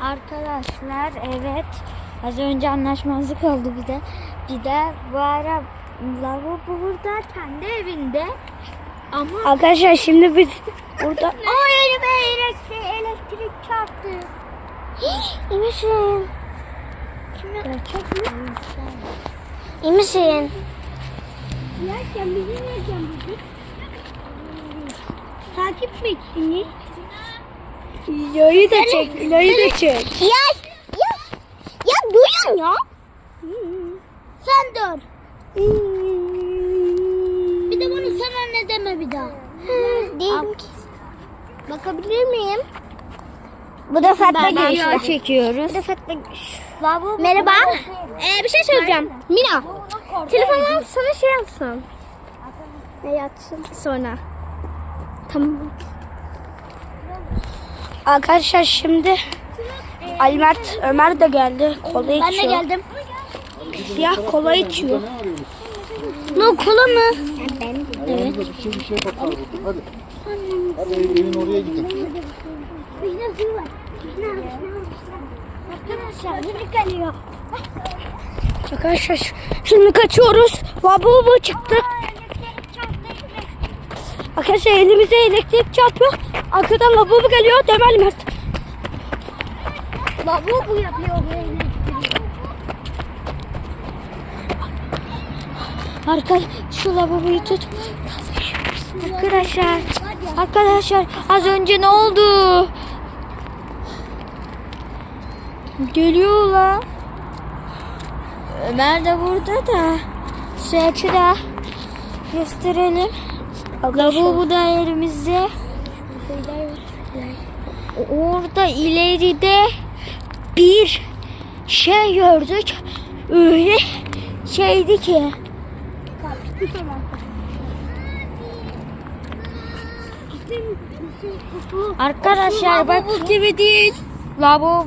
Arkadaşlar evet az önce anlaşmazlık oldu bir de. Bir de bu ara lavabo burada kendi evinde. Ama Arkadaşlar şimdi biz burada Ay elime elektrik, elektrik çarptı. iyi misin? Gerçek mi? İyi misin? Yerken bulduk? Takip mi ettiniz? İlo'yu da çek, İlo'yu da çek. Ya, ya, ya duyun ya. Sen dur. Bir de bana sen anne deme bir daha. Değilim ki. Bakabilir miyim? Bu da Fatma Video Gülüşü. çekiyoruz. Bu da Fatma Gülüşü. Merhaba. Ee, bir şey söyleyeceğim. Mina. Telefondan sana şey yazsam. Ne yatsın? Sonra. Tamam. Arkadaşlar şimdi Ali Mert, Ömer de geldi. Kola Ben de içiyor. geldim. Siyah kola içiyor. Ne kola mı? Evet. Bir şey bir bakalım. Hadi. Hadi evin oraya gidin. Arkadaşlar şimdi kaçıyoruz. Babu bu çıktı. Arkadaşlar elimize elektrik çarpıyor. Arkadan labubu geliyor. Demel Mert. Labu bu yapıyor böyle. Arka şu lavaboyu tut. Arkadaşlar. Arkadaşlar az önce ne oldu? Geliyor lan. Ömer de burada da. Şu da gösterelim. Lavabo da elimizde. Orada ileride bir şey gördük. Öyle şeydi ki. Arkadaşlar bak gibi değil. Lavabo